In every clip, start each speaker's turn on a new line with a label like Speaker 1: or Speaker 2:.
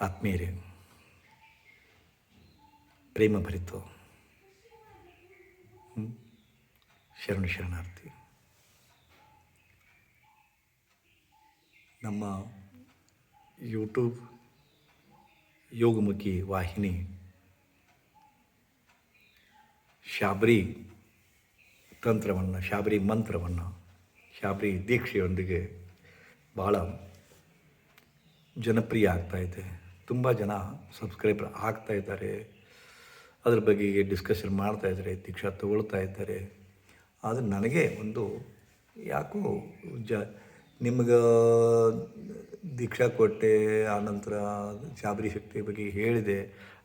Speaker 1: ಆತ್ಮೀಯರೇ ಪ್ರೇಮ ಭರಿತು? ಶರಣು ಶರಣಾರ್ಥಿ, ನಮ್ಮ ಯೂಟ್ಯೂಬ್ ಯೋಗಮುಖಿ ವಾಹಿನಿ ಶಾಬರಿ ತಂತ್ರವನ್ನು, ಶಾಬರಿ ಮಂತ್ರವನ್ನು, ಶಾಬರಿ ದೀಕ್ಷೆಯೊಂದಿಗೆ ಭಾಳ ಜನಪ್ರಿಯ ಆಗ್ತಾಯಿದೆ ತುಂಬ ಜನ ಸಬ್ಸ್ಕ್ರೈಬರ್ ಆಗ್ತಾ ಇದ್ದಾರೆ. ಅದ್ರ ಬಗ್ಗೆ ಡಿಸ್ಕಷನ್ ಮಾಡ್ತಾ ಇದ್ದಾರೆ, ದೀಕ್ಷಾ ತಗೊಳ್ತಾ ಇದ್ದಾರೆ. ಆದರೆ ನನಗೆ ಒಂದು ಯಾಕೋ ಜ, ನಿಮ್ಗೆ ದೀಕ್ಷಾ ಕೊಟ್ಟೆ ಆನಂತರ ಶಾಬರಿ ಶಕ್ತಿ ಬಗ್ಗೆ ಹೇಳಿದೆ.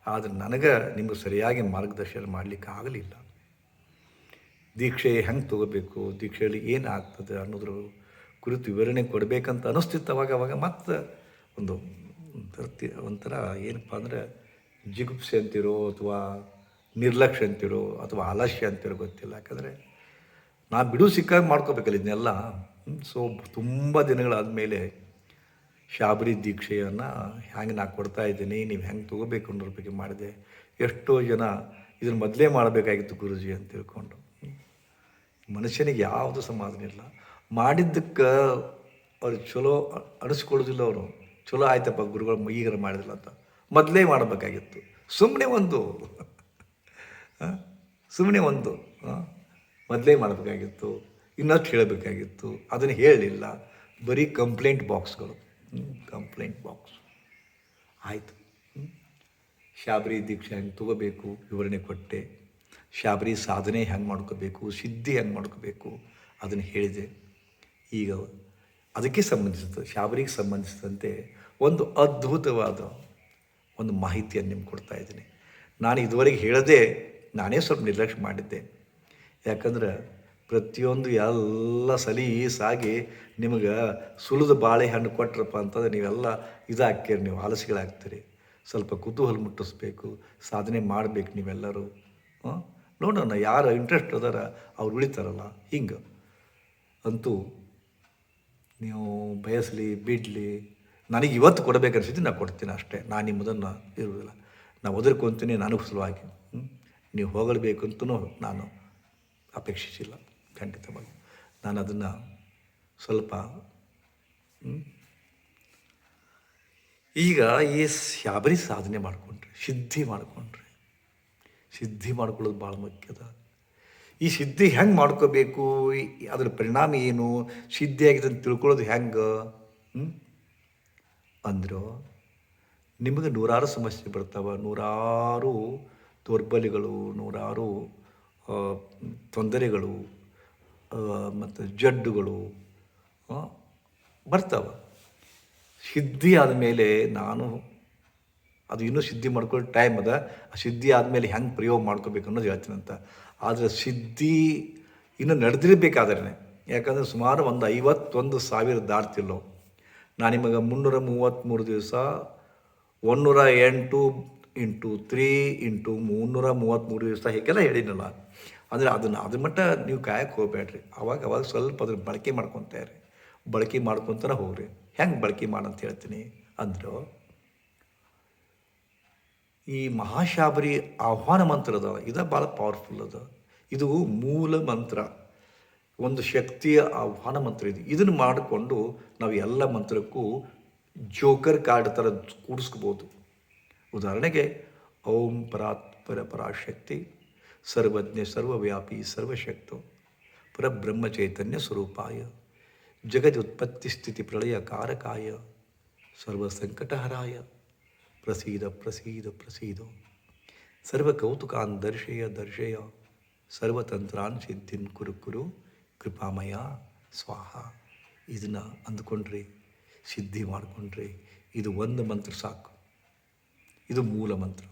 Speaker 1: ಆದರೆ ನನಗೆ ನಿಮಗೆ ಸರಿಯಾಗಿ ಮಾರ್ಗದರ್ಶನ ಮಾಡಲಿಕ್ಕೆ ಆಗಲಿಲ್ಲ. ದೀಕ್ಷೆ ಹೆಂಗೆ ತಗೋಬೇಕು, ದೀಕ್ಷೆಯಲ್ಲಿ ಏನು ಆಗ್ತದೆ ಅನ್ನೋದ್ರ ಕುರಿತು ವಿವರಣೆ ಕೊಡಬೇಕಂತ ಅನಿಸ್ತಿತ್ತು ಅವಾಗ ಅವಾಗ. ಮತ್ತೆ ಒಂದು ಒಂಥರ ತಿ- ಒಂಥರ ಏನಪ್ಪ ಅಂದರೆ ಜಿಗುಪ್ಸೆ ಅಂತಿರೋ ಅಥವಾ ನಿರ್ಲಕ್ಷ್ಯ ಅಂತಿರೋ ಅಥವಾ ಆಲಸ್ಯ ಅಂತಿರೋ ಗೊತ್ತಿಲ್ಲ. ಯಾಕಂದರೆ ನಾ ಬಿಡು ಸಿಕ್ಕಾಗ ಮಾಡ್ಕೋಬೇಕಲ್ಲ ಇದನ್ನೆಲ್ಲ. ಸೊ ತುಂಬ ದಿನಗಳಾದಮೇಲೆ ಶಾಬರಿ ದೀಕ್ಷೆಯನ್ನು ಹ್ಯಾಂಗೆ ನಾ ಕೊಡ್ತಾ ಇದ್ದೀನಿ, ನೀವು ಹೆಂಗೆ ತೊಗೋಬೇಕು ಅನ್ನೋರ ಬಗ್ಗೆ ಮಾಡಿದೆ. ಎಷ್ಟೋ ಜನ ಇದನ್ನು ಮೊದಲೇ ಮಾಡಬೇಕಾಗಿತ್ತು ಗುರುಜಿ ಅಂತ ತಿಳ್ಕೊಂಡು. ಮನುಷ್ಯನಿಗೆ ಯಾವುದು ಸಮಾಧಾನ ಇಲ್ಲ. ಮಾಡಿದ್ದಕ್ಕೆ ಅವ್ರು ಚಲೋ ಅಡಿಸ್ಕೊಳ್ಳೋದಿಲ್ಲ ಅವರು. ಚಲೋ ಆಯ್ತಪ್ಪ ಗುರುಗಳು ಈಗಾರ ಮಾಡಿದ್ರಲ್ಲ ಅಂತ. ಮೊದಲೇ ಮಾಡಬೇಕಾಗಿತ್ತು. ಸುಮ್ಮನೆ ಒಂದು. ಸುಮ್ಮನೆ ಒಂದು. ಮೊದಲೇ ಮಾಡಬೇಕಾಗಿತ್ತು. ಇನ್ನಷ್ಟು ಹೇಳಬೇಕಾಗಿತ್ತು. ಅದನ್ನು ಹೇಳಲಿಲ್ಲ. ಬರೀ ಕಂಪ್ಲೇಂಟ್ ಬಾಕ್ಸ್ಗಳು. Complaint box. ಆಯಿತು. ಶಾಬರಿ ದೀಕ್ಷೆ ಹೆಂಗೆ ತಗೋಬೇಕು, ವಿವರಣೆ ಕೊಟ್ಟೆ. ಶಾಬರಿ ಸಾಧನೆ ಹೆಂಗೆ ಮಾಡ್ಕೋಬೇಕು, ಸಿದ್ಧಿ ಹೆಂಗೆ ಮಾಡ್ಕೋಬೇಕು, ಅದನ್ನು ಹೇಳಿದೆ. ಈಗ ಅದಕ್ಕೆ ಸಂಬಂಧಿಸಿದ ಶಾಬರಿಗೆ ಸಂಬಂಧಿಸಿದಂತೆ ಒಂದು ಅದ್ಭುತವಾದ ಒಂದು ಮಾಹಿತಿಯನ್ನು ನಿಮ್ಗೆ ಕೊಡ್ತಾ ಇದ್ದೀನಿ. ನಾನು ಇದುವರೆಗೆ ಹೇಳದೆ ನಾನೇ ಸ್ವಲ್ಪ ನಿರ್ಲಕ್ಷ್ಯ ಮಾಡಿದ್ದೆ. ಯಾಕಂದ್ರೆ ಪ್ರತಿಯೊಂದು ಎಲ್ಲ ಸಲೀಸಾಗಿ ನಿಮಗೆ ಸುಲಿದ ಬಾಳೆಹಣ್ಣು ಕೊಟ್ರಪ್ಪ ಅಂತಂದ್ರೆ ನೀವೆಲ್ಲ ಇದಾಗ್ತೀರಿ ನೀವು ಆಲಸಿಗಳಾಗ್ತೀರಿ ಸ್ವಲ್ಪ ಕುತೂಹಲ ಮುಟ್ಟಿಸ್ಬೇಕು, ಸಾಧನೆ ಮಾಡಬೇಕು ನೀವೆಲ್ಲರೂ. ನೋಡೋಣ, ಯಾರು ಇಂಟ್ರೆಸ್ಟ್ ಅದಾರ ಅವ್ರು ಉಳಿತಾರಲ್ಲ, ಹಿಂಗೆ. ಅಂತೂ ನೀವು ಬಯಸಲಿ ಬಿಡಲಿ, ನನಗೆ ಇವತ್ತು ಕೊಡಬೇಕು ಅನಿಸಿದ್ದು ನಾನು ಕೊಡ್ತೀನಿ ಅಷ್ಟೇ. ನಾನು ನಿಮ್ಮದನ್ನು ಇರುವುದಿಲ್ಲ. ನಾನು ಒದರ್ಕೊಂತೀನಿ ನನಗೂ ಸುಲಭವಾಗಿ? ನೀವು ಹೋಗಲೇಬೇಕು ನಾನು ಅಪೇಕ್ಷಿಸಿಲ್ಲ. ಖಂಡಿತವಾಗಿ. ನಾನು ಅದನ್ನು ಸ್ವಲ್ಪ? ಈಗ ಈ ಶಾಬರಿ ಸಾಧನೆ ಮಾಡಿಕೊಂಡ್ರಿ, ಸಿದ್ಧಿ ಮಾಡಿಕೊಂಡ್ರಿ. ಸಿದ್ಧಿ ಮಾಡ್ಕೊಳ್ಳೋದು ಭಾಳ ಮುಖ್ಯದ. ಈ ಸಿದ್ಧಿ ಹೆಂಗೆ ಮಾಡ್ಕೋಬೇಕು? ಅದರ ಪರಿಣಾಮ ಏನು? ಸಿದ್ಧಿಯಾಗಿದೆ ಅಂತ ತಿಳ್ಕೊಳ್ಳೋದು ಹೆಂಗೆ? ಅಂದರು, ನಿಮಗೆ ನೂರಾರು ಸಮಸ್ಯೆ ಬರ್ತಾವೆ. ನೂರಾರು ದೌರ್ಬಲ್ಯಗಳು, ನೂರಾರು ತೊಂದರೆಗಳು ಮತ್ತು ಜಡ್ಡುಗಳು ಬರ್ತಾವೆ. ಸಿದ್ಧಿ ಆದಮೇಲೆ ನಾನು ಅದು ಇನ್ನೂ ಸಿದ್ಧಿ ಮಾಡ್ಕೊಳ್ಳೋ ಟೈಮ್ ಅದ. ಆ ಸಿದ್ಧಿ ಆದಮೇಲೆ ಹೆಂಗೆ ಪ್ರಯೋಗ ಮಾಡ್ಕೋಬೇಕು ಅನ್ನೋದು ಹೇಳ್ತೀನಿ ಅಂತ. ಆದರೆ ಸಿದ್ಧಿ ಇನ್ನೂ ನಡೆದಿರಬೇಕಾದ್ರೆ ಯಾಕಂದರೆ ಸುಮಾರು ಒಂದು ಐವತ್ತೊಂದು ಸಾವಿರ ದಾಟ್ತಿಲ್ಲೋ ನಾನು ನಿಮಗೆ ಮುನ್ನೂರ ಮೂವತ್ತ್ಮೂರು ದಿವಸ ಒನ್ನೂರ ಎಂಟು ಇಂಟು ತ್ರೀ ಇಂಟು ಮುನ್ನೂರ ಮೂವತ್ತ್ಮೂರು ದಿವಸ ಹೀಗೆಲ್ಲ ಹೇಳಿನಲ್ಲ ಅಂದರೆ ಅದನ್ನು ಅದ್ರ ಮಟ್ಟ ನೀವು ಕಾಯಕ್ಕೆ ಹೋಗ್ಬೇಡ್ರಿ. ಅವಾಗ ಅವಾಗ ಸ್ವಲ್ಪ ಅದ್ರ ಬಳಕೆ ಮಾಡ್ಕೊತಾರೆ ಬಳಕೆ ಮಾಡ್ಕೊತಾರೆ ಹೋಗ್ರಿ. ಹೆಂಗೆ ಬಳಕೆ ಮಾಡಂತ ಹೇಳ್ತೀನಿ ಅಂದರು ಈ ಮಹಾಶಾಬರಿ ಆಹ್ವಾನ ಮಂತ್ರ ಅದ. ಇದು ಭಾಳ ಪವರ್ಫುಲ್ ಅದ. ಇದು ಮೂಲ ಮಂತ್ರ. ಒಂದು ಶಕ್ತಿಯ ಆಹ್ವಾನ ಮಂತ್ರ ಇದು. ಇದನ್ನು ಮಾಡಿಕೊಂಡು ನಾವು ಎಲ್ಲ ಮಂತ್ರಕ್ಕೂ ಜೋಕರ್ ಕಾರ್ಡ್ ಥರ ಕೂಡಿಸ್ಕೋಬೋದು ಉದಾಹರಣೆಗೆ, ಓಂ ಪರಾತ್ಪರ ಪರಾಶಕ್ತಿ, ಸರ್ವಜ್ಞ ಸರ್ವವ್ಯಾಪಿ ಸರ್ವಶಕ್ತೋ ಪರಬ್ರಹ್ಮ ಚೈತನ್ಯ ಸ್ವರೂಪಾಯ ಜಗದುತ್ಪತ್ತಿ ಸ್ಥಿತಿ ಪ್ರಳಯ ಕಾರಕಾಯ ಸರ್ವಸಂಕಟಹರಾಯ ಪ್ರಸೀದ ಪ್ರಸೀದ ಪ್ರಸೀದ. ಸರ್ವಕೌತುಕಾನ್ ದರ್ಶಯ ದರ್ಶಯ. ಸರ್ವತಂತ್ರಾನ್ ಸಿದ್ಧಿನ್ ಕುರು ಕುರು. ಕೃಪಾಮಯ, ಸ್ವಾಹ. ಇದನ್ನು ಅಂದ್ಕೊಂಡ್ರಿ, ಸಿದ್ಧಿ ಮಾಡಿಕೊಂಡ್ರಿ, ಇದು ಒಂದು ಮಂತ್ರ ಸಾಕು. ಇದು ಮೂಲ ಮಂತ್ರ.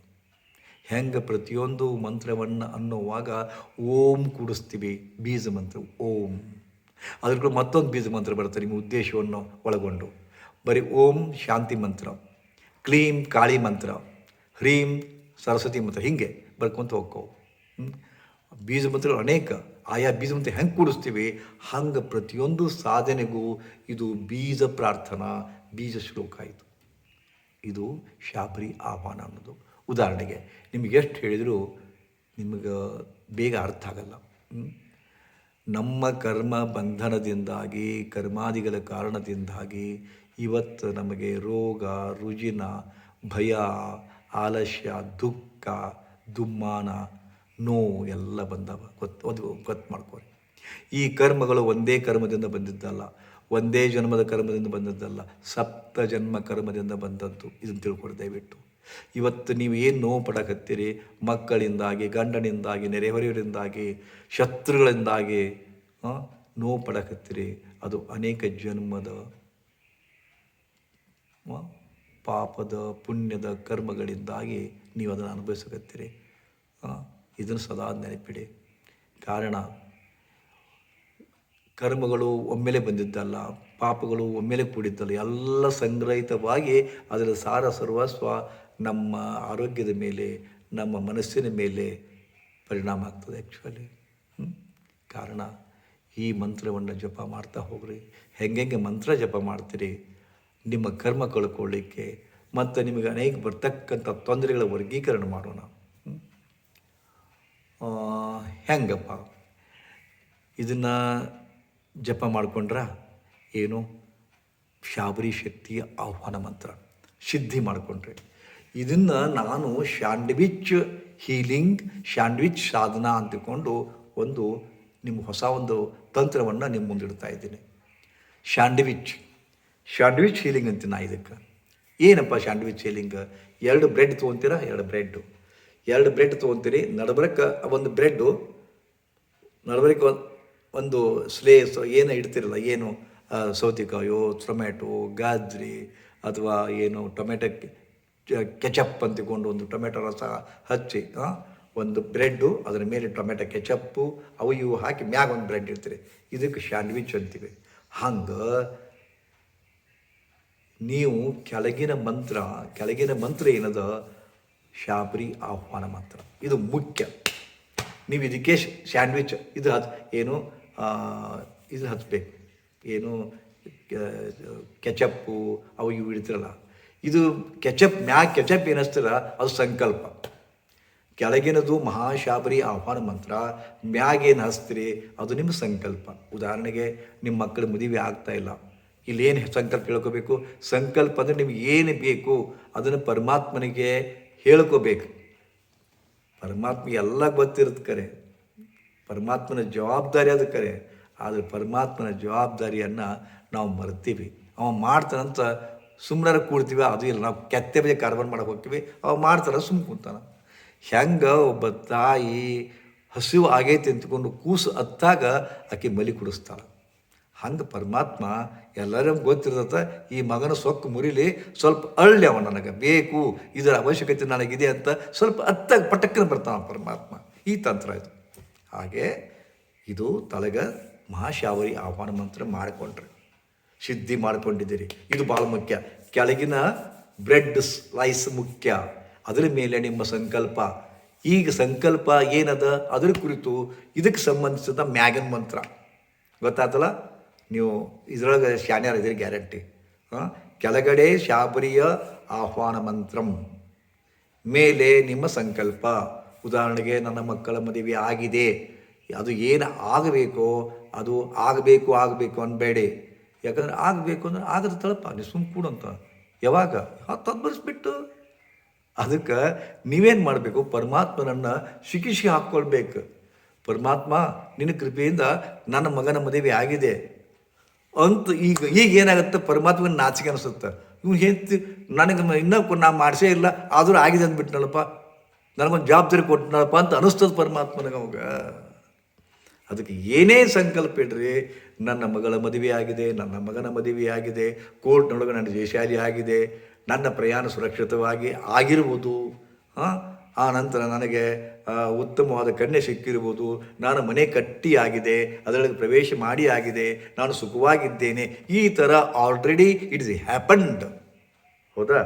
Speaker 1: ಹೆಂಗೆ ಪ್ರತಿಯೊಂದು ಮಂತ್ರವನ್ನು ಅನ್ನೋವಾಗ ಓಂ ಕೂಡಿಸ್ತೀವಿ. ಬೀಜ ಮಂತ್ರ, ಓಂ. ಅದ್ರ ಕೂಡ ಮತ್ತೊಂದು ಬೀಜ ಮಂತ್ರ ಬರುತ್ತೆ ನಿಮ್ಮ ಉದ್ದೇಶವನ್ನು ಒಳಗೊಂಡು. ಬರೀ ಓಂ ಶಾಂತಿ ಮಂತ್ರ. ಕ್ಲೀಂ ಕಾಳಿ ಮಂತ್ರ, ಹ್ರೀಂ ಸರಸ್ವತಿ ಮಂತ್ರ, ಹೀಗೆ ಬರ್ಕೊಂತ ಹೋಗ್ಕೋ. ಬೀಜ ಮಂತ್ರಗಳು ಅನೇಕ, ಆಯಾ ಬೀಜ ಮಂತ್ರ ಹೆಂಗೆ ಕೂಡಿಸ್ತೀವಿ? ಹಂಗೆ ಪ್ರತಿಯೊಂದು ಸಾಧನೆಗೂ ಇದು ಬೀಜ ಪ್ರಾರ್ಥನಾ, ಬೀಜ ಶ್ಲೋಕ ಇದು. ಇದು ಶಾಬರಿ ಆಹ್ವಾನ ಅನ್ನೋದು. ಉದಾಹರಣೆಗೆ, ನಿಮಗೆ ಎಷ್ಟು ಹೇಳಿದರೂ ನಿಮಗೆ ಬೇಗ ಅರ್ಥ ಆಗಲ್ಲ. ನಮ್ಮ ಕರ್ಮ ಬಂಧನದಿಂದಾಗಿ, ಕರ್ಮಾದಿಗಳ ಕಾರಣದಿಂದಾಗಿ ಇವತ್ತು ನಮಗೆ ರೋಗ, ರುಜಿನ, ಭಯ, ಆಲಸ್ಯ, ದುಃಖ, ದುಮ್ಮಾನ, ನೋವು ಎಲ್ಲ ಬಂದವ. ಗೊತ್ತು ಅದು ಗೊತ್ತು ಮಾಡ್ಕೋರಿ. ಈ ಕರ್ಮಗಳು ಒಂದೇ ಕರ್ಮದಿಂದ ಬಂದಿದ್ದಲ್ಲ. ಒಂದೇ ಜನ್ಮದ ಕರ್ಮದಿಂದ ಬಂದದ್ದಲ್ಲ. ಸಪ್ತ ಜನ್ಮ ಕರ್ಮದಿಂದ ಬಂದದ್ದು. ಇದನ್ನು ತಿಳ್ಕೊಡಿ ದಯವಿಟ್ಟು. ಇವತ್ತು ನೀವು ಏನು ನೋವು ಪಡಕತ್ತೀರಿ? ಮಕ್ಕಳಿಂದಾಗಿ, ಗಂಡನಿಂದಾಗಿ, ನೆರೆಹೊರೆಯವರಿಂದಾಗಿ, ಶತ್ರುಗಳಿಂದಾಗಿ ನೋವು ಪಡಕತ್ತೀರಿ. ಅದು ಅನೇಕ ಜನ್ಮದ ಪಾಪದ ಪುಣ್ಯದ ಕರ್ಮಗಳಿಂದಾಗಿ ನೀವು ಅದನ್ನು ಅನುಭವಿಸಕತ್ತೀರಿ. ಇದನ್ನು ಸದಾ ನೆನಪಿಡಿ. ಕಾರಣ, ಕರ್ಮಗಳು ಒಮ್ಮೆಲೆ ಬಂದಿದ್ದಲ್ಲ, ಪಾಪಗಳು ಒಮ್ಮೆಲೆ ಕೂಡಿದ್ದಲ್ಲ ಎಲ್ಲ ಸಂಗ್ರಹಿತವಾಗಿ ಅದರ ಸಾರ ಸರ್ವಸ್ವ ನಮ್ಮ ಆರೋಗ್ಯದ ಮೇಲೆ, ನಮ್ಮ ಮನಸ್ಸಿನ ಮೇಲೆ ಪರಿಣಾಮ ಆಗ್ತದೆ ಆ್ಯಕ್ಚುಲಿ ಕಾರಣ, ಈ ಮಂತ್ರವನ್ನು ಜಪ ಮಾಡ್ತಾ ಹೋಗ್ರಿ. ಹೆಂಗೆ ಮಂತ್ರ ಜಪ ಮಾಡ್ತೀರಿ? ನಿಮ್ಮ ಕರ್ಮ ಕಳ್ಕೊಳ್ಳಿಕ್ಕೆ ಮತ್ತು ನಿಮಗೆ ಅನೇಕ ಬರ್ತಕ್ಕಂಥ ತೊಂದರೆಗಳ ವರ್ಗೀಕರಣ ಮಾಡೋಣ. ಹೆಂಗಪ್ಪ? ಇದನ್ನು ಜಪ ಮಾಡಿಕೊಂಡ್ರ ಏನು? ಶಾಬರಿ ಶಕ್ತಿಯ ಆಹ್ವಾನ ಮಂತ್ರ. ಸಿದ್ಧಿ ಮಾಡಿಕೊಂಡ್ರೆ. ಇದನ್ನು ನಾನು ಶ್ಯಾಂಡ್ವಿಚ್ ಹೀಲಿಂಗ್ ಶ್ಯಾಂಡ್ವಿಚ್ ಸಾಧನ ಅಂತಕೊಂಡು ಒಂದು ನಿಮ್ಮ ಹೊಸ ಒಂದು ತಂತ್ರವನ್ನು ನಿಮ್ಮ ಮುಂದಿಡ್ತಾ ಇದ್ದೀನಿ. ಶಾಂಡ್ವಿಚ್ ಶಾಂಡ್ವಿಚ್ ಹೀಲಿಂಗ್ ಅಂತ ನಾ ಇದಕ್ಕೆ. ಏನಪ್ಪ ಶಾಂಡ್ವಿಚ್ ಹೀಲಿಂಗ್ ಎರಡು ಬ್ರೆಡ್ ತೊಗೊತೀರಾ? ಎರಡು ಬ್ರೆಡ್ಡು ಎರಡು ಬ್ರೆಡ್ ತೊಗೊತೀರಿ. ನಡಬರಕ ಒಂದು ಬ್ರೆಡ್ಡು ನಡಬರಕ್ಕೆ ಒಂದು ಒಂದು ಸ್ಲೇಸ್ ಏನು ಇಡ್ತಿರಲ್ಲ, ಏನು ಸೌತೆಕಾಯೋ ಟೊಮೆಟೊ ಗಾಜ್ರಿ ಅಥವಾ ಏನು ಟೊಮೆಟೊ ಕೆಚಪ್ ಅಂತಿಕೊಂಡು ಒಂದು ಟೊಮೆಟೊ ರಸ ಹಚ್ಚಿ ಒಂದು ಬ್ರೆಡ್ಡು ಅದರ ಮೇಲೆ ಟೊಮೆಟೊ ಕೆಚಪ್ಪು ಅವು ಇವು ಹಾಕಿ ಮ್ಯಾಗ ಒಂದು ಬ್ರೆಡ್ ಇಡ್ತೀರಿ. ಇದಕ್ಕೆ ಶ್ಯಾಂಡ್ವಿಚ್ ಅಂತೀವಿ. ಹಂಗೆ ನೀವು ಕೆಳಗಿನ ಮಂತ್ರ ಕೆಳಗಿನ ಮಂತ್ರ ಏನದ? ಶಾಬರಿ ಆಹ್ವಾನ ಮಂತ್ರ. ಇದು ಮುಖ್ಯ. ನೀವು ಇದಕ್ಕೆ ಸ್ಯಾಂಡ್ವಿಚ್ ಇದು ಹತ್, ಏನು ಇದು ಹಚ್ಬೇಕು ಏನು ಕೆಚಪ್ಪು, ಅವು ಇವು ಇಡ್ತಿರಲ್ಲ. ಇದು ಕೆಚಪ್ ಮ್ಯಾಗ ಕೆಚಪ್ ಏನಿಸ್ತಿರ? ಅದು ಸಂಕಲ್ಪ. ಕೆಳಗಿನದು ಮಹಾಶಾಬರಿ ಆಹ್ವಾನ ಮಂತ್ರ, ಮ್ಯಾಗೇನು ಹಚ್ತೀರಿ ಅದು ನಿಮ್ಮ ಸಂಕಲ್ಪ. ಉದಾಹರಣೆಗೆ, ನಿಮ್ಮ ಮಕ್ಕಳು ಮದುವೆ ಆಗ್ತಾ ಇಲ್ಲ. ಇಲ್ಲೇನು ಸಂಕಲ್ಪ ಹೇಳ್ಕೋಬೇಕು ಸಂಕಲ್ಪ ಅಂದರೆ ನಿಮ್ಗೆ ಏನು ಬೇಕು ಅದನ್ನು ಪರಮಾತ್ಮನಿಗೆ ಹೇಳ್ಕೋಬೇಕು. ಪರಮಾತ್ಮ ಎಲ್ಲ ಗೊತ್ತಿರುತ್ತೆ ಕರೆ. ಪರಮಾತ್ಮನ ಜವಾಬ್ದಾರಿ ಅದು ಕರೆ. ಆದರೆ ಪರಮಾತ್ಮನ ಜವಾಬ್ದಾರಿಯನ್ನು ನಾವು ಮರ್ತೀವಿ. ಅವ ಮಾಡ್ತಾನಂತ ಸುಮ್ಮನೆ ಕೂಡ್ತೀವಿ, ಅದು ಇಲ್ಲ. ನಾವು ಕೆತ್ತೆ ಬಜೆ ಕಾರ್ಬನ್ ಮಾಡಕ್ಕೆ ಹೋಗ್ತೀವಿ, ಅವ ಮಾಡ್ತಾನೆ ಸುಮ್ಮನೆ ಕೂತಾನ. ಹೆಂಗೆ ಒಬ್ಬ ತಾಯಿ ಹಸಿವು ಆಗೈತೆ ಅಂತ್ಕೊಂಡು ಕೂಸು ಅತ್ತಾಗ ಆಕೆ ಮಲಿ ಕುಡಿಸ್ತಾಳೆ. ಹಂಗೆ ಪರಮಾತ್ಮ ಎಲ್ಲರಿಗೂ ಗೊತ್ತಿರ್ತದ, ಈ ಮಗನ ಸೊಕ್ಕು ಮುರಿಲಿ, ಸ್ವಲ್ಪ ಅಳ್ಳಿ ಅವ ನನಗೆ. ಬೇಕು, ಇದರ ಅವಶ್ಯಕತೆ ನನಗಿದೆ ಅಂತ ಸ್ವಲ್ಪ ಅತ್ತಾಗ ಪಟಕ್ಕನ ಬರ್ತಾನ ಪರಮಾತ್ಮ. ಈ ತಂತ್ರ ಇದು. ಹಾಗೆ ಇದು ತಲೆಗ ಮಹಾಶಾವರಿ ಆಹ್ವಾನ ಮಂತ್ರ ಮಾಡಿಕೊಂಡ್ರಿ. ಸಿದ್ಧಿ ಮಾಡಿಕೊಂಡಿದ್ದೀರಿ. ಇದು ಭಾಳ ಮುಖ್ಯ. ಕೆಳಗಿನ ಬ್ರೆಡ್ ಸ್ಲೈಸ್ ಮುಖ್ಯ. ಅದರ ಮೇಲೆ ನಿಮ್ಮ ಸಂಕಲ್ಪ. ಈಗ ಸಂಕಲ್ಪ ಏನದ? ಅದರ ಕುರಿತು ಇದಕ್ಕೆ ಸಂಬಂಧಿಸಿದ ಮ್ಯಾಗನ್ ಮಂತ್ರ. ಗೊತ್ತಾತಲ್ಲ? ನೀವು ಇದರೊಳಗೆ ಶಾನ್ಯಾರ ಇದ್ರಿ ಗ್ಯಾರಂಟಿ. ಕೆಳಗಡೆ ಶಾಬರಿಯ ಆಹ್ವಾನ ಮಂತ್ರಂ. ಮೇಲೆ ನಿಮ್ಮ ಸಂಕಲ್ಪ. ಉದಾಹರಣೆಗೆ, ನನ್ನ ಮಕ್ಕಳ ಮದುವೆ ಆಗಿದೆ. ಅದು ಏನು ಆಗಬೇಕೋ, ಅದು ಆಗಬೇಕು ಆಗಬೇಕು ಅನ್ಬೇಡಿ. ಯಾಕಂದ್ರೆ ಆಗಬೇಕು ಅಂದ್ರೆ ಆಗದ ತಳಪ. ನೀವು ಸುಮ್ಮ ಕೂಡಂತ ಯಾವಾಗ? ಹತ್ತು ಬಿಟ್ಟು ಅದಕ್ಕೆ ನೀವೇನು ಮಾಡಬೇಕು? ಪರಮಾತ್ಮನನ್ನು ಶಿಕಿಸಿ ಹಾಕ್ಕೊಳ್ಬೇಕು. ಪರಮಾತ್ಮ ನಿನ್ನ ಕೃಪೆಯಿಂದ ನನ್ನ ಮಗನ ಮದುವೆ ಆಗಿದೆ. ಅಂತ ಈಗ ಈಗ ಏನಾಗುತ್ತೆ? ಪರಮಾತ್ಮನ ನಾಚಿಕೆ ಅನಿಸುತ್ತೆ. ಇವ್ನು ಹೆಂಡ್ತಿ ನನಗೆ ಇನ್ನೂ ನಾ ಮಾಡಿಸೇ ಇಲ್ಲ, ಆದರೂ ಆಗಿದೆ ಅಂದ್ಬಿಟ್ನಲ್ಲಪ್ಪ. ನನಗೊಂದು ಜವಾಬ್ದಾರಿ ಕೊಟ್ಟನಲ್ಲಪ್ಪ ಅಂತ ಅನಿಸ್ತದೆ ಪರಮಾತ್ಮನಿಗೆ ಅವಾಗ. ಅದಕ್ಕೆ ಏನೇ ಸಂಕಲ್ಪ ಇಡ್ರಿ, ನನ್ನ ಮಗಳ ಮದುವೆ ಆಗಿದೆ, ನನ್ನ ಮಗನ ಮದುವೆ ಆಗಿದೆ, ಕೋರ್ಟ್ನೊಳಗೆ ನನ್ನ ಜಯಶಾಲಿ ಆಗಿದೆ, ನನ್ನ ಪ್ರಯಾಣ ಸುರಕ್ಷಿತವಾಗಿ ಆಗಿರ್ಬೋದು, ಹಾಂ? ಆ ನಂತರ ನನಗೆ ಉತ್ತಮವಾದ ಕನ್ಯೆ ಸಿಕ್ಕಿರುವುದು, ನಾನು ಮನೆ ಕಟ್ಟಿಯಾಗಿದೆ ಅದರೊಳಗೆ ಪ್ರವೇಶ ಮಾಡಿ ಆಗಿದೆ ನಾನು ಸುಖವಾಗಿದ್ದೇನೆ, ಈ ಥರ ಆಲ್ರೆಡಿ ಇಟ್ ಇಸ್ ಹ್ಯಾಪನ್ಡ್ ಹೌದಾ?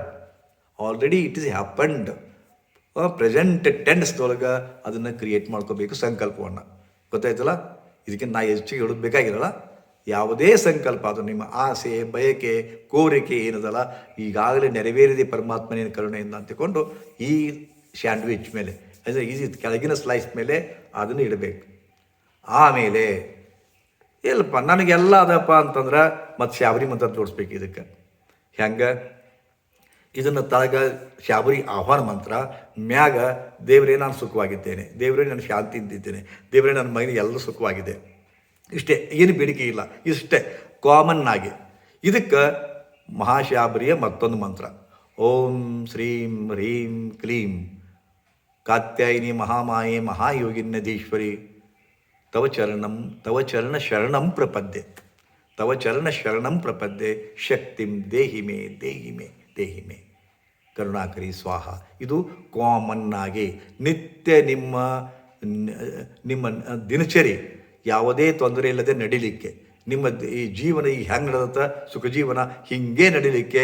Speaker 1: Already it is happened present ಟೆನ್ಸ್ದೊಳಗೆ ಅದನ್ನು ಕ್ರಿಯೇಟ್ ಮಾಡ್ಕೋಬೇಕು ಸಂಕಲ್ಪವನ್ನು. ಗೊತ್ತಾಯ್ತಲ್ಲ? ಇದಕ್ಕೆ ನಾ ಹೆಚ್ಚಿಗೆ ಹೇಳೋದು ಬೇಕಾಗಿರಲ್ಲ ಯಾವುದೇ ಸಂಕಲ್ಪ ಅದು ನಿಮ್ಮ ಆಸೆ, ಬಯಕೆ, ಕೋರಿಕೆ ಏನದಲ್ಲ, ಈಗಾಗಲೇ ನೆರವೇರಿದೆ ಪರಮಾತ್ಮನೇನು ಕರುಣೆಯಿಂದ ಅಂತಕೊಂಡು ಈ ಸ್ಯಾಂಡ್ವಿಚ್ ಮೇಲೆ ಅಂದರೆ ಈಸಿ ಕೆಳಗಿನ ಸ್ಲೈಸ್ ಮೇಲೆ ಅದನ್ನು ಇಡಬೇಕು. ಆಮೇಲೆ ಇಲ್ಲಪ್ಪ ನನಗೆಲ್ಲ ಅದಪ್ಪ ಅಂತಂದ್ರೆ ಮತ್ತು ಶಾಬರಿ ಮಂತ್ರ ತೋರಿಸ್ಬೇಕು ಇದಕ್ಕೆ. ಹೆಂಗೆ? ಇದನ್ನು ತಳಗ ಶಾಬರಿ ಆಹ್ವಾನ ಮಂತ್ರ, ಮ್ಯಾಗ ದೇವರೇ ನಾನು ಸುಖವಾಗಿದ್ದೇನೆ, ದೇವರೇ ನಾನು ಶಾಂತಿ ಇದ್ದಿದ್ದೇನೆ, ದೇವರೇ ನನ್ನ ಮೈನ ಎಲ್ಲ ಸುಖವಾಗಿದೆ. ಇಷ್ಟೇ, ಏನು ಬೇಡಿಕೆ ಇಲ್ಲ, ಇಷ್ಟೇ ಕಾಮನ್ ಆಗಿ. ಇದಕ್ಕೆ ಮಹಾಶಾಬರಿಯ ಮತ್ತೊಂದು ಮಂತ್ರ. ಓಂ ಶ್ರೀಂ ಹ್ರೀಂ ಕ್ಲೀಂ. ಕಾತ್ಯಾಯಿನಿ ಮಹಾಮಾಯೆ ಮಹಾಯೋಗಿನ್ಯದೀಶ್ವರಿ ತವ ಚರಣಂ, ತವ ಚರಣ ಶರಣಂ ಪ್ರಪದ್ಯೆ, ತವ ಚರಣ ಶರಣಂ ಪ್ರಪದ್ಯೆ, ಶಕ್ತಿಂ ದೇಹಿ ಮೇ ದೇಹಿ ಮೇ ದೇಹಿ ಮೇ. ಕರುಣಾಕರಿ, ಸ್ವಾಹ. ಇದು ಕಾಮನ್ ಆಗಿ ನಿತ್ಯ ನಿಮ್ಮ ನಿಮ್ಮ ದಿನಚರಿ, ಯಾವುದೇ ತೊಂದರೆ ಇಲ್ಲದೆ ನಡಿಲಿಕ್ಕೆ, ನಿಮ್ಮ ಈ ಜೀವನ ಈ ಹ್ಯಾಂಗ್ ನಡೆದತ್ತ ಸುಖ ಜೀವನ ಹಿಂಗೆ ನಡಿಲಿಕ್ಕೆ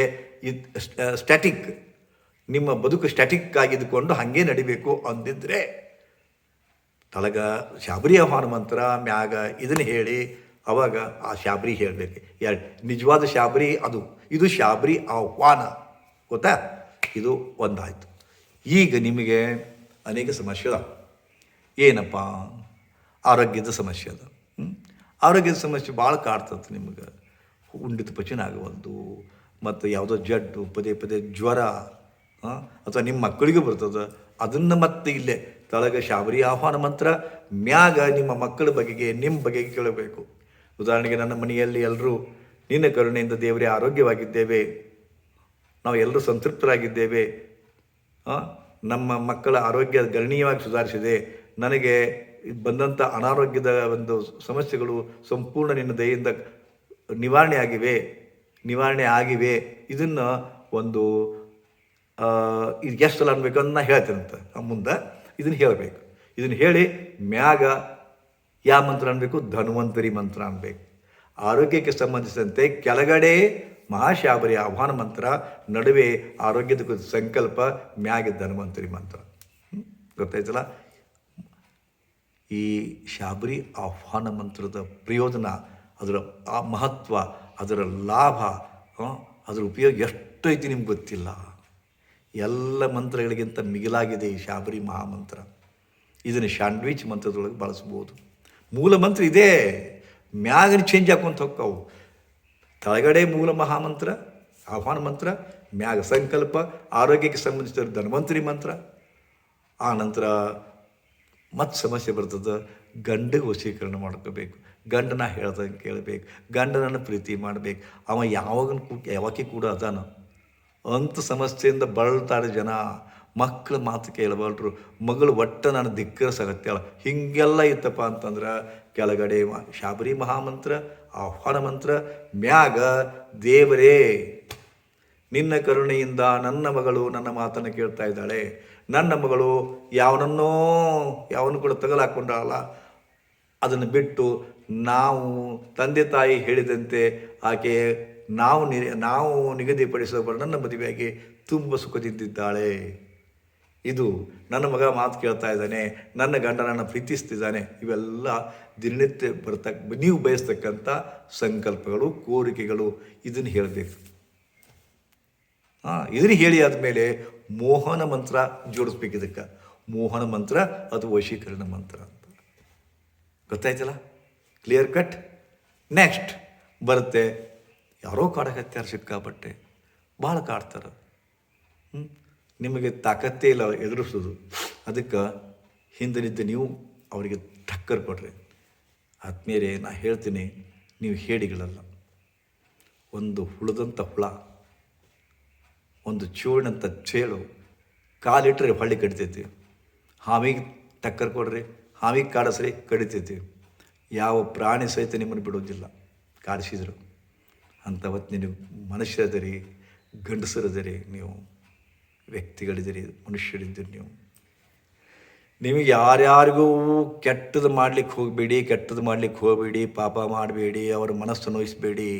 Speaker 1: ಸ್ಟ್ಯಾಟಿಕ್ ನಿಮ್ಮ ಬದುಕು ಸ್ಟ್ಯಾಟಿಕ್ ಆಗಿದ್ದುಕೊಂಡು ಹಾಗೆ ನಡಿಬೇಕು ಅಂದಿದ್ರೆ, ತಳಗ ಶಾಬರಿ ಆಹ್ವಾನ ಮಂತ್ರ, ಮ್ಯಾಗ ಇದನ್ನು ಹೇಳಿ ಅವಾಗ ಆ ಶಾಬರಿ ಹೇಳಬೇಕು. ಯಾರು? ನಿಜವಾದ ಶಾಬರಿ ಅದು. ಇದು ಶಾಬರಿ ಆಹ್ವಾನ. ಗೊತ್ತಾ? ಇದು ಒಂದಾಯಿತು. ಈಗ ನಿಮಗೆ ಅನೇಕ ಸಮಸ್ಯೆ ಅದ ಏನಪ್ಪ? ಆರೋಗ್ಯದ ಸಮಸ್ಯೆ ಅದ. ಆರೋಗ್ಯದ ಸಮಸ್ಯೆ ಭಾಳ ಕಾಡ್ತದೆ ನಿಮಗೆ. ಉಂಡಿದ ಪಚನ ಒಂದು, ಮತ್ತು ಯಾವುದೋ ಜಡ್ಡು, ಪದೇ ಪದೇ ಜ್ವರ ಅಥವಾ ನಿಮ್ಮ ಮಕ್ಕಳಿಗೂ ಬರ್ತದೆ? ಅದನ್ನು ಮತ್ತೆ ಇಲ್ಲೇ ತಳಗ ಶಾಬರಿ ಆಹ್ವಾನ ಮಂತ್ರ, ಮ್ಯಾಗ ನಿಮ್ಮ ಮಕ್ಕಳ ಬಗೆಗೆ ನಿಮ್ಮ ಬಗೆಗೆ ಕೇಳಬೇಕು. ಉದಾಹರಣೆಗೆ ನನ್ನ ಮನೆಯಲ್ಲಿ ಎಲ್ಲರೂ ನಿನ್ನ ಕರುಣೆಯಿಂದ ದೇವರೇ ಆರೋಗ್ಯವಾಗಿದ್ದೇವೆ. ನಾವು ಎಲ್ಲರೂ ಸಂತೃಪ್ತರಾಗಿದ್ದೇವೆ. ನಮ್ಮ ಮಕ್ಕಳ ಆರೋಗ್ಯ ಗಣನೀಯವಾಗಿ ಸುಧಾರಿಸಿದೆ. ನನಗೆ ಬಂದಂಥ ಅನಾರೋಗ್ಯದ ಒಂದು ಸಮಸ್ಯೆಗಳು ಸಂಪೂರ್ಣ ನಿನ್ನ ದಯೆಯಿಂದ ನಿವಾರಣೆ ಆಗಿವೆ. ನಿವಾರಣೆ ಆಗಿವೆ. ಇದನ್ನು ಒಂದು ಇದು ಎಷ್ಟು ಸಲ ಅನ್ಬೇಕು ಅಂತ ನಾ ನಮ್ಮ ಮುಂದೆ ಇದನ್ನು ಹೇಳಬೇಕು. ಇದನ್ನು ಹೇಳಿ ಮ್ಯಾಗ ಯಾವ ಮಂತ್ರ ಅನ್ಬೇಕು? ಧನ್ವಂತರಿ ಮಂತ್ರ ಅನ್ಬೇಕು. ಆರೋಗ್ಯಕ್ಕೆ ಸಂಬಂಧಿಸಿದಂತೆ ಕೆಳಗಡೆ ಮಹಾಶಾಬರಿ ಆಹ್ವಾನ ಮಂತ್ರ, ನಡುವೆ ಆರೋಗ್ಯದ ಸಂಕಲ್ಪ, ಮ್ಯಾಗ ಧನ್ವಂತರಿ ಮಂತ್ರ? ಗೊತ್ತಾಯ್ತಲ್ಲ? ಈ ಶಾಬರಿ ಆಹ್ವಾನ ಮಂತ್ರದ ಪ್ರಯೋಜನ, ಅದರ ಮಹತ್ವ, ಅದರ ಲಾಭ ಅದರ ಉಪಯೋಗ ಎಷ್ಟೈತಿ ನಿಮ್ಗೆ ಗೊತ್ತಿಲ್ಲ. ಎಲ್ಲ ಮಂತ್ರಗಳಿಗಿಂತ ಮಿಗಿಲಾಗಿದೆ ಈ ಶಾಬರಿ ಮಹಾಮಂತ್ರ. ಇದನ್ನು ಶಾಂಡ್ವಿಚ್ ಮಂತ್ರದೊಳಗೆ ಬಳಸ್ಬೋದು. ಮೂಲ ಮಂತ್ರ ಇದೇ. ಮ್ಯಾಗನ ಚೇಂಜ್ ಹಾಕೊಂತ ಹೋಗ್ತಾವು. ತಳಗಡೆ ಮೂಲ ಮಹಾಮಂತ್ರ, ಆಹ್ವಾನ ಮಂತ್ರ, ಮ್ಯಾಗ ಸಂಕಲ್ಪ, ಆರೋಗ್ಯಕ್ಕೆ ಸಂಬಂಧಿಸಿದ ಧನ್ವಂತರಿ ಮಂತ್ರ. ಆ ನಂತರ ಮತ್ತು ಸಮಸ್ಯೆ ಬರ್ತದೆ ಗಂಡಿಗೆ ವಶೀಕರಣ ಮಾಡ್ಕೋಬೇಕು. ಗಂಡನ ಹೇಳ್ದಂಗೆ ಕೇಳಬೇಕು. ಗಂಡನನ್ನು ಪ್ರೀತಿ ಮಾಡಬೇಕು. ಅವ ಯಾವಾಗ ಯಾವಾಗಿ ಕೂಡ ಅದಾನ. ಅಂಥ ಸಮಸ್ಯೆಯಿಂದ ಬಳಲ್ತಾರೆ ಜನ. ಮಕ್ಕಳ ಮಾತು ಕೇಳಬಲ್ರು ಮಗಳು ಒಟ್ಟ ನಾನು ಅಲ್ಲ. ಹೀಗೆಲ್ಲ ಇತ್ತಪ್ಪ ಅಂತಂದ್ರೆ ಕೆಳಗಡೆ ಶಾಬರಿ ಮಹಾಮಂತ್ರ, ಆಹ್ವಾನ ಮಂತ್ರ, ಮ್ಯಾಗ, ದೇವರೇ, ನಿನ್ನ ಕರುಣೆಯಿಂದ ನನ್ನ ಮಗಳು ನನ್ನ ಮಾತನ್ನು ಕೇಳ್ತಾ ಇದ್ದಾಳೆ. ನನ್ನ ಮಗಳು ಯಾವನನ್ನೋ, ಯಾವನು ಕೂಡ ತಗಲಾಕೊಂಡಲ್ಲ ಅದನ್ನು ಬಿಟ್ಟು ನಾವು ತಂದೆ ತಾಯಿ ಹೇಳಿದಂತೆ ಆಕೆ ನಾವು ನಿ ನಾವು ನಿಗದಿಪಡಿಸುವ ನನ್ನ ಮದುವೆಯಾಗಿ ತುಂಬ ಸುಖದಿಂದಿದ್ದಾಳೆ ಇದು ನನ್ನ ಮಗ ಮಾತು ಕೇಳ್ತಾ ಇದ್ದಾನೆ, ನನ್ನ ಗಂಡನನ್ನು ಪ್ರೀತಿಸ್ತಿದ್ದಾನೆ, ಇವೆಲ್ಲ ದಿನನಿತ್ಯ ಬರ್ತಕ್ಕ ನೀವು ಬಯಸ್ತಕ್ಕಂಥ ಸಂಕಲ್ಪಗಳು, ಕೋರಿಕೆಗಳು ಇದನ್ನು ಹೇಳಬೇಕು. ಹಾಂ ಇದನ್ನು ಹೇಳಿ ಆದಮೇಲೆ ಮೋಹನ ಮಂತ್ರ ಜೋಡಿಸ್ಬೇಕು ಇದಕ್ಕೆ. ಮೋಹನ ಮಂತ್ರ, ಅದು ವಶೀಕರಣ ಮಂತ್ರ ಅಂತ. ಗೊತ್ತಾಯ್ತಲ್ಲ? ಕ್ಲಿಯರ್ ಕಟ್ ನೆಕ್ಸ್ಟ್ ಬರುತ್ತೆ ಯಾರೋ ಕಾಡಕತ್ಯಾರ ಸಿಕ್ಕಾಪಟ್ಟೆ ಭಾಳ ಕಾಡ್ತಾರೆ? ನಿಮಗೆ ತಾಕತ್ತೇ ಇಲ್ಲ ಎದುರಿಸೋದು. ಅದಕ್ಕೆ ಹಿಂದಿನಿಂದ ನೀವು ಅವರಿಗೆ ಟಕ್ಕರ್ ಕೊಡ್ರಿ. ಆತ್ಮೀಯರೇ, ನಾ ಹೇಳ್ತೀನಿ, ನೀವು ಹೇಡಿಗಳಲ್ಲ. ಒಂದು ಹುಳದಂಥ ಹುಳ, ಒಂದು ಚೂರ್ಣಂಥ ಚೇಳು ಕಾಲಿಟ್ರೆ ಹೊಳ್ಳಿ ಕಡಿತೈತಿ. ಹಾವಿಗೆ ಟಕ್ಕರ್ ಕೊಡ್ರಿ, ಹಾವಿಗೆ ಕಾಡಿಸ್ರಿ ಕಡಿತೈತಿ. ಯಾವ ಪ್ರಾಣಿ ಸಹಿತ ನಿಮ್ಮನ್ನು ಬಿಡೋದಿಲ್ಲ ಕಾಡಿಸಿದ್ರು. ಅಂಥವತ್ತು ನೀವು ಮನುಷ್ಯರಿದ್ದೀರಿ ಗಂಡಸರಿದ್ದೀರಿ ನೀವು ವ್ಯಕ್ತಿಗಳಿದ್ದೀರಿ ಮನುಷ್ಯರಿದ್ದೀರಿ ನೀವು. ನಿಮಗೆ ಯಾರ್ಯಾರಿಗೂ ಕೆಟ್ಟದ್ದು ಮಾಡಲಿಕ್ಕೆ ಹೋಗಬೇಡಿ, ಕೆಟ್ಟದ್ದು ಮಾಡಲಿಕ್ಕೆ ಹೋಗಬೇಡಿ, ಪಾಪ ಮಾಡಬೇಡಿ, ಅವರ ಮನಸ್ಸು ನೋಯಿಸಬೇಡಿ.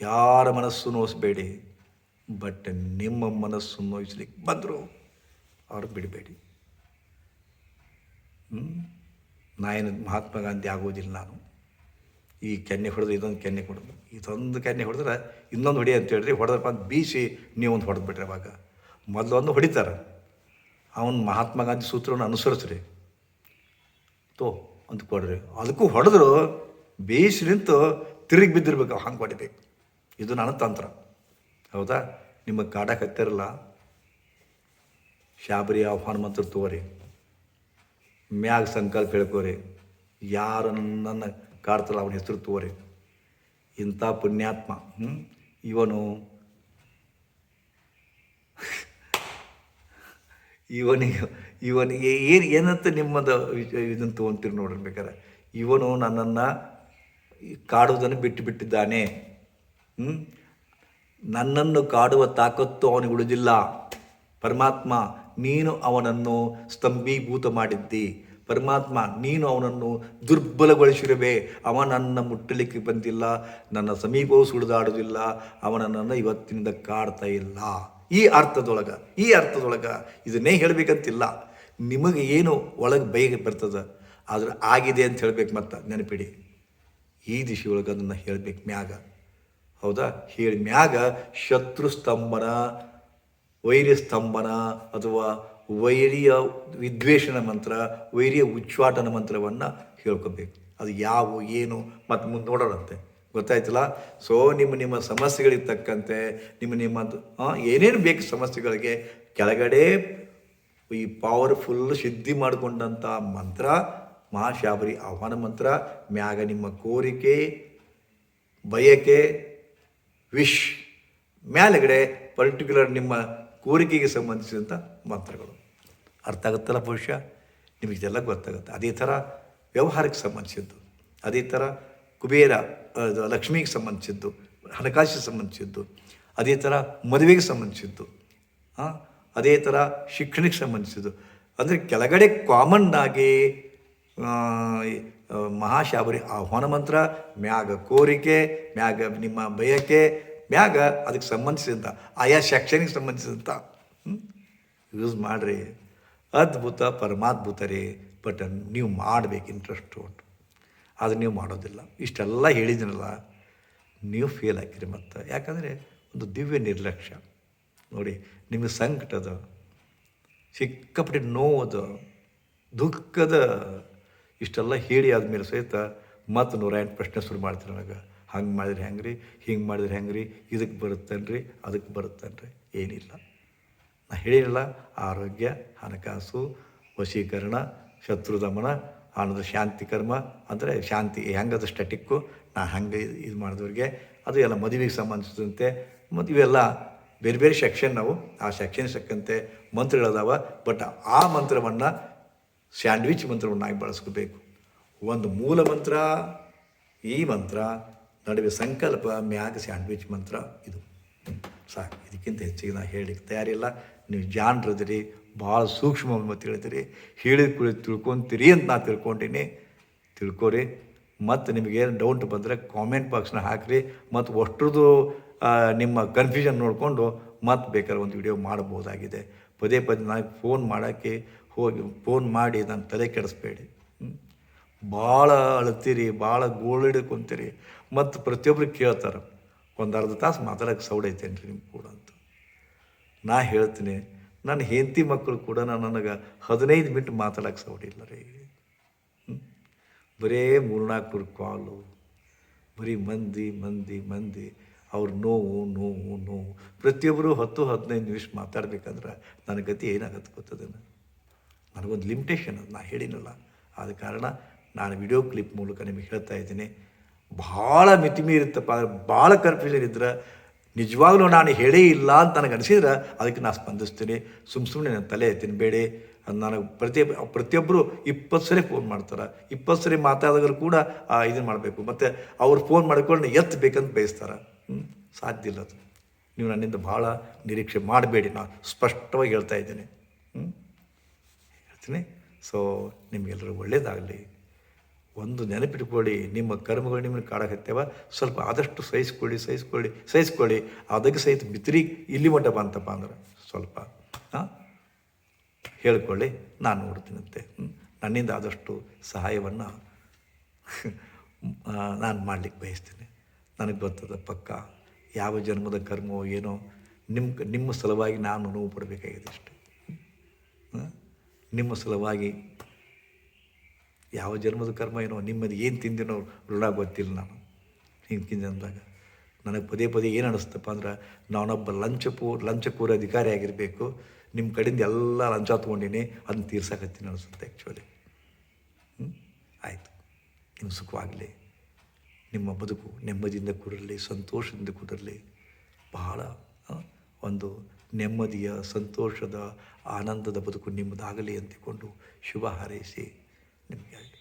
Speaker 1: ಯಾರ ಮನಸ್ಸು ನೋಯಿಸಬೇಡಿ, ಬಟ್ ನಿಮ್ಮ ಮನಸ್ಸು ನೋಯಿಸ್ಲಿಕ್ಕೆ ಬಂದರು ಅವ್ರು ಬಿಡಬೇಡಿ. ಹ್ಞೂ ನಾ ಏನು ಮಹಾತ್ಮ ಗಾಂಧಿ ಆಗೋದಿಲ್ಲ ನಾನು. ಈ ಕೆನ್ನೆ ಹೊಡೆದು ಇದೊಂದು ಕೆನ್ನೆ ಹೊಡೆದು ಇದೊಂದು ಕೆನ್ನೆ ಹೊಡೆದ್ರೆ ಇನ್ನೊಂದು ಹೊಡಿ ಅಂತ ಹೇಳಿರಿ ಹೊಡೆದ್ರಪ್ಪ ಅಂತ ಬೀಸಿ ನೀವು ಒಂದು ಹೊಡೆದು ಬಿಟ್ರಿ ಅವಾಗ ಮೊದಲೊಂದು ಹೊಡಿತಾರೆ. ಅವನು ಮಹಾತ್ಮ ಗಾಂಧಿ ಸೂತ್ರವನ್ನು ಅನುಸರಿಸ್ರಿ. ತೋ, ಅಂತ ಕೊಡ್ರಿ. ಅದಕ್ಕೂ ಹೊಡೆದ್ರು ಬೇಯಿಸಿ ನಿಂತು ತಿರುಗಿ ಬಿದ್ದಿರ್ಬೇಕು, ಹಂಗೆ ಹೊಡಿಬೇಕು ಇದು ನನ್ನ ತಂತ್ರ. ಹೌದಾ? ನಿಮಗೆ ಕಾಡಕ್ಕೆ ಹತ್ತಿರಲ್ಲ ಶಾಬರಿ ಆಹ್ವಾನ ಮಂತ್ರ ತೋರಿ. ಮ್ಯಾಗ ಸಂಕಲ್ಪ ಹೇಳ್ಕೋರಿ. ಯಾರು ನನ್ನನ್ನು ಕಾಡ್ತಲ್ಲ ಅವನ ಹೆಸರು ತೋರಿ. ಇಂಥ ಪುಣ್ಯಾತ್ಮ ಇವನು, ಇವನಿಗೆ ಇವನಿಗೆ ಏನು, ಏನಂತ ನಿಮ್ಮದು ಇದನ್ನು ತೊಗೊಂತೀರಿ ನೋಡ್ರಿ ಬೇಕಾರೆ. ಇವನು ನನ್ನನ್ನು ಕಾಡುವುದನ್ನು ಬಿಟ್ಟು ಬಿಟ್ಟಿದ್ದಾನೆ. ನನ್ನನ್ನು ಕಾಡುವ ತಾಕತ್ತು ಅವನಿಗೆ ಉಳಿದಿಲ್ಲ. ಪರಮಾತ್ಮ, ನೀನು ಅವನನ್ನು ಸ್ತಂಭೀಭೂತ ಮಾಡಿದ್ದಿ. ಪರಮಾತ್ಮ, ನೀನು ಅವನನ್ನು ದುರ್ಬಲಗೊಳಿಸಿರುವೆ. ಅವ ನನ್ನ ಮುಟ್ಟಲಿಕ್ಕೆ ಬಂದಿಲ್ಲ, ನನ್ನ ಸಮೀಪವೂ ಸುಳಿದಾಡುವುದಿಲ್ಲ ಅವನನ್ನು ಇವತ್ತಿನಿಂದ ಕಾಡ್ತಾ ಇಲ್ಲ. ಈ ಅರ್ಥದೊಳಗೆ ಈ ಅರ್ಥದೊಳಗೆ ಇದನ್ನೇ ಹೇಳಬೇಕಂತಿಲ್ಲ. ನಿಮಗೆ ಏನು ಒಳಗೆ ಬೈಗೆ ಬರ್ತದೆ, ಆದ್ರೆ ಆಗಿದೆ ಅಂತ ಹೇಳ್ಬೇಕು ಮತ್ತೆ, ನೆನಪಿಡಿ. ಈ ದಿಶೆಯೊಳಗೆ ಅದನ್ನು ಹೇಳ್ಬೇಕು ಮ್ಯಾಗ. ಹೌದಾ? ಹೇಳಿ ಮ್ಯಾಗ ಶತ್ರು ಸ್ತಂಭನ, ವೈರ್ಯ ಸ್ತಂಭನ, ಅಥವಾ ವೈರಿಯ ವಿದ್ವೇಷಣ ಮಂತ್ರ, ವೈರಿಯ ಉಚ್ಚಾಟನ ಮಂತ್ರವನ್ನು ಹೇಳ್ಕೊಬೇಕು. ಅದು ಯಾವ, ಏನು ಮತ್ತು ಮುಂದೆ ನೋಡೋಣಂತೆ ಗೊತ್ತಾಯ್ತಲ್ಲ? ಸೊ ನಿಮ್ಮ ನಿಮ್ಮ ಸಮಸ್ಯೆಗಳಿಗೆ ತಕ್ಕಂತೆ ನಿಮ್ಮ ನಿಮ್ಮ ಏನೇನು ಬೇಕು ಸಮಸ್ಯೆಗಳಿಗೆ, ಕೆಳಗಡೆ ಈ ಪವರ್ಫುಲ್ ಸಿದ್ಧಿ ಮಾಡಿಕೊಂಡಂಥ ಮಂತ್ರ, ಮಹಾಶಾಬರಿ ಆಹ್ವಾನ ಮಂತ್ರ, ಮ್ಯಾಗ ನಿಮ್ಮ ಕೋರಿಕೆ, ಬಯಕೆ ವಿಶ್ ಮ್ಯಾಲಗಡೆ ಪರ್ಟಿಕ್ಯುಲರ್ ನಿಮ್ಮ ಕೋರಿಕೆಗೆ ಸಂಬಂಧಿಸಿದಂಥ ಮಂತ್ರಗಳು. ಅರ್ಥ ಆಗುತ್ತಲ್ಲ ಬಹುಶಃ? ಇದೆಲ್ಲ ಗೊತ್ತಾಗುತ್ತೆ. ಅದೇ ಥರ ವ್ಯವಹಾರಕ್ಕೆ ಸಂಬಂಧಿಸಿದ್ದು, ಅದೇ ಥರ ಕುಬೇರ ಲಕ್ಷ್ಮಿಗೆ ಸಂಬಂಧಿಸಿದ್ದು, ಹಣಕಾಸಿಗೆ ಸಂಬಂಧಿಸಿದ್ದು, ಅದೇ ಥರ ಮದುವೆಗೆ ಸಂಬಂಧಿಸಿದ್ದು ಅದೇ ಥರ ಶಿಕ್ಷಣಕ್ಕೆ ಸಂಬಂಧಿಸಿದ್ದು. ಅಂದರೆ ಕೆಳಗಡೆ ಕಾಮನ್ ಆಗಿ ಮಹಾಶಾಬರಿ ಆಹ್ವಾನ ಮಂತ್ರ, ಮ್ಯಾಗ ಕೋರಿಕೆ, ಮ್ಯಾಗ ನಿಮ್ಮ ಬಯಕೆ ಮ್ಯಾಗ ಅದಕ್ಕೆ ಸಂಬಂಧಿಸಿದಂಥ ಆಯಾ ಸೆಕ್ಷನ್ಗೆ ಸಂಬಂಧಿಸಿದಂಥ ಯೂಸ್ ಮಾಡಿರಿ. ಅದ್ಭುತ ಪರಮಾದ್ಭುತ ರೀ ಬಟ್ ನೀವು ಮಾಡಬೇಕು ಇಂಟ್ರೆಸ್ಟ್ ಉಂಟು. ಅದು ನೀವು ಮಾಡೋದಿಲ್ಲ. ಇಷ್ಟೆಲ್ಲ ಹೇಳಿದ್ದೀನಲ್ಲ ನೀವು ಫೇಲ್ ಹಾಕಿರಿ ಮತ್ತು. ಯಾಕಂದರೆ ಒಂದು ದಿವ್ಯ ನಿರ್ಲಕ್ಷ್ಯ. ನೋಡಿ, ನಿಮಗೆ ಸಂಕಟದ ಸಿಕ್ಕಾಪಟ್ಟೆ ನೋವದ ದುಃಖದ, ಇಷ್ಟೆಲ್ಲ ಹೇಳಿ ಆದಮೇಲೆ ಸಹಿತ ಮತ್ತು ನೂರ ಎಂಟು ಪ್ರಶ್ನೆ ಶುರು ಮಾಡ್ತೀರಿ ನನಗೆ. ಹಂಗೆ ಮಾಡಿದ್ರೆ ಹೆಂಗೆ ರೀ ಹಿಂಗೆ ಮಾಡಿದ್ರೆ ಹೆಂಗೆ ರೀ ಇದಕ್ಕೆ ಬರುತ್ತೇನ್ರಿ? ಅದಕ್ಕೆ ಬರುತ್ತೇನ್ರಿ? ಏನಿಲ್ಲ. ನಾ ಹೇಳಿರಲ್ಲ, ಆರೋಗ್ಯ, ಹಣಕಾಸು, ವಶೀಕರಣ, ಶತ್ರು ದಮನ ಆನಂದ ಶಾಂತಿ ಕರ್ಮ, ಅಂದರೆ ಶಾಂತಿ ಹೆಂಗದು ಸ್ಟಟಿಕ್ಕು ನಾ ಹಂಗೆ ಇದು ಮಾಡಿದವ್ರಿಗೆ ಅದು ಎಲ್ಲ ಮದುವೆಗೆ ಸಂಬಂಧಿಸಿದಂತೆ ಮತ್ತು ಇವೆಲ್ಲ ಬೇರೆ ಬೇರೆ ಸೆಕ್ಷನ್ ನಾವು, ಆ ಸೆಕ್ಷನ್ ತಕ್ಕಂತೆ ಮಂತ್ರಗಳದಾವ ಬಟ್ ಆ ಮಂತ್ರವನ್ನು ಸ್ಯಾಂಡ್ವಿಚ್ ಮಂತ್ರವನ್ನಾಗಿ ಬಳಸ್ಕೋಬೇಕು. ಒಂದು ಮೂಲ ಮಂತ್ರ, ಈ ಮಂತ್ರ ನಡುವೆ ಸಂಕಲ್ಪ, ಮ್ಯಾಗ ಸ್ಯಾಂಡ್ವಿಚ್ ಮಂತ್ರ ಇದು. ಸಾಕು, ಇದಕ್ಕಿಂತ ಹೆಚ್ಚಿಗೆ ನಾ ಹೇಳಲಿಕ್ಕೆ ತಯಾರಿಲ್ಲ. ನೀವು ಜಾಣರಿದ್ರಿ ಭಾಳ ಸೂಕ್ಷ್ಮ ಮತ್ತು ತಿಳಿದಿರಿ ಹೇಳಿದ ಕುಳಿ ತಿಳ್ಕೊತೀರಿ ಅಂತ ನಾ ತಿಳ್ಕೊಂಡಿನಿ. ತಿಳ್ಕೊರಿ ಮತ್ತು ನಿಮಗೇನು ಡೌಟ್ ಬಂದರೆ ಕಾಮೆಂಟ್ ಬಾಕ್ಸ್ನ ಹಾಕಿರಿ ಮತ್ತು ಅಷ್ಟ್ರದ್ದು ನಿಮ್ಮ ಕನ್ಫ್ಯೂಷನ್ ನೋಡಿಕೊಂಡು ಮತ್ತು ಬೇಕಾದ್ರೆ ಒಂದು ವಿಡಿಯೋ ಮಾಡ್ಬೋದಾಗಿದೆ. ಪದೇ ಪದೇ ನನಗೆ ಫೋನ್ ಮಾಡೋಕ್ಕೆ ಹೋಗಿ ಫೋನ್ ಮಾಡಿ ನನ್ನ ತಲೆ ಕೆಡಿಸ್ಬೇಡಿ. ಭಾಳ ಅಳ್ತೀರಿ, ಭಾಳ ಗೋಳಿಡ್ಕೊಂತೀರಿ ಮತ್ತು ಪ್ರತಿಯೊಬ್ಬರು ಕೇಳ್ತಾರೆ, ಒಂದು ಅರ್ಧ ತಾಸು ಮಾತಾಡೋಕ್ಕೆ ಸೌಡ್ ಐತೇನು ರೀ ನಿಮ್ಮ ಕೂಡ ಅಂತ. ನಾ ಹೇಳ್ತೀನಿ ನನ್ನ ಹೆಂಡತಿ ಮಕ್ಕಳು ಕೂಡ ನಾನು ನನಗೆ ಹದಿನೈದು ಮಿನಿಟ್ ಮಾತಾಡೋಕ್ಕೆ ಸೌಡಿಲ್ಲ ರೀ? ಬರೇ ಮೂರ್ನಾಲ್ಕು ಕಾಲು ಬರೀ ಮಂದಿ ಮಂದಿ ಮಂದಿ, ಅವ್ರ ನೋವು ನೋವು ನೋವು. ಪ್ರತಿಯೊಬ್ಬರು ಹತ್ತು, ಹದಿನೈದು ನಿಮಿಷ ಮಾತಾಡ್ಬೇಕಂದ್ರೆ ನನ್ನ ಗತಿ ಏನಾಗತ್ತೆ ಗೊತ್ತದೇನು ನನಗೊಂದು ಲಿಮಿಟೇಷನ್ ಅದು, ನಾ ಹೇಳಿನಲ್ಲ. ಆದ ಕಾರಣ ನಾನು ವಿಡಿಯೋ ಕ್ಲಿಪ್ ಮೂಲಕ ನಿಮಗೆ ಹೇಳ್ತಾ ಇದ್ದೀನಿ. ಭಾಳ ಮಿತಿ ಅಂದ್ರೆ ಭಾಳ ಕನ್ಫ್ಯೂಷನ್ ಇದ್ರೆ, ನಿಜವಾಗ್ಲೂ ನಾನು ಹೇಳೇ ಇಲ್ಲ ಅಂತ ನನಗೆ ಅನಿಸಿದ್ರೆ ಅದಕ್ಕೆ ನಾನು ಸ್ಪಂದಿಸ್ತೀನಿ. ಸುಮ್ಮ ಸುಮ್ಮನೆ ನನ್ನ ತಲೆ ತಿನ್ನಬೇಡಿ ನನಗೆ ಪ್ರತಿ ಪ್ರತಿಯೊಬ್ಬರು ಇಪ್ಪತ್ತು ಸರಿ ಫೋನ್ ಮಾಡ್ತಾರೆ. ಇಪ್ಪತ್ತು ಸರಿ ಮಾತಾಡಿದ್ರು ಕೂಡ ಇದನ್ನು ಮಾಡಬೇಕು. ಮತ್ತು ಅವ್ರು ಫೋನ್ ಮಾಡಿಕೊಂಡು ಎತ್ತು ಬೇಕಂತ ಬಯಸ್ತಾರೆ ಸಾಧ್ಯ ಇಲ್ಲ ಅದು. ನೀವು ನನ್ನಿಂದ ಭಾಳ ನಿರೀಕ್ಷೆ ಮಾಡಬೇಡಿ. ನಾನು ಸ್ಪಷ್ಟವಾಗಿ ಹೇಳ್ತಾ ಇದ್ದೀನಿ. ಹ್ಞೂ ಹೇಳ್ತೀನಿ. ಸೊ ನಿಮಗೆಲ್ಲರೂ ಒಳ್ಳೇದಾಗಲಿ. ಒಂದು ನೆನಪಿಟ್ಕೊಳ್ಳಿ, ನಿಮ್ಮ ಕರ್ಮಗಳು ನಿಮ್ಮನ್ನು ಕಾಡಕತ್ತೇವ. ಸ್ವಲ್ಪ ಆದಷ್ಟು ಸಹಿಸ್ಕೊಳ್ಳಿ ಸಹಿಸ್ಕೊಳ್ಳಿ ಸಹಿಸ್ಕೊಳ್ಳಿ. ಅದಕ್ಕೆ ಸಹಿತ ಬಿತ್ರಿ, ಇಲ್ಲಿ ಮಟ್ಟ ಬಂತಪ್ಪ ಅಂದ್ರೆ ಸ್ವಲ್ಪ ಹೇಳ್ಕೊಳ್ಳಿ, ನಾನು ನೋಡ್ತೀನಂತೆ. ನನ್ನಿಂದ ಆದಷ್ಟು ಸಹಾಯವನ್ನು ನಾನು ಮಾಡಲಿಕ್ಕೆ ಬಯಸ್ತೀನಿ. ನನಗೆ ಗೊತ್ತದ ಪಕ್ಕ ಯಾವ ಜನ್ಮದ ಕರ್ಮವೋ ಏನೋ ನಿಮ್ಮ ನಿಮ್ಮ ಸಲುವಾಗಿ ನಾನು ನೋವು ಪಡಬೇಕಾಗಿದೆ ಅಷ್ಟೆ? ನಿಮ್ಮ ಸಲುವಾಗಿ ಯಾವ ಜನ್ಮದ ಕರ್ಮ ಏನೋ, ನಿಮ್ಮದು ಏನು ತಿಂದಿನೋ ಋಣ ಗೊತ್ತಿಲ್ಲ ನಾನು. ಹಿಂಗೆ ಅಂದಾಗ, ನನಗೆ ಪದೇ ಪದೇ ಏನು ಅನ್ನಿಸ್ತಪ್ಪ ಅಂದ್ರೆ, ನಾನೊಬ್ಬ ಲಂಚಪೂ ಲಂಚಕೂರ ಅಧಿಕಾರಿ ಆಗಿರಬೇಕು ನಿಮ್ಮ ಕಡೆಯಿಂದ ಎಲ್ಲ ಲಂಚ ತೊಗೊಂಡಿನಿ ಅದನ್ನ ತೀರ್ಸಕತ್ತೀನಿ ಅನಿಸುತ್ತೆ ಆ್ಯಕ್ಚುಲಿ ಹ್ಞೂ ಆಯಿತು. ನಿಮ್ಮ ಸುಖವಾಗಲಿ. ನಿಮ್ಮ ಬದುಕು ನೆಮ್ಮದಿಯಿಂದ ಕೂಡಿರಲಿ, ಸಂತೋಷದಿಂದ ಕೂಡಿರಲಿ. ಬಹಳ ಒಂದು ನೆಮ್ಮದಿಯ, ಸಂತೋಷದ, ಆನಂದದ ಬದುಕು ನಿಮ್ಮದಾಗಲಿ ಅಂತಿಕೊಂಡು ಶುಭ ಹಾರೈಸಿ. ನಿಮಗೆ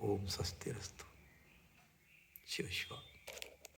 Speaker 1: ಓಂ ಸ್ವಸ್ತಿರಸ್ತು. ಶಿವ ಶಿವ.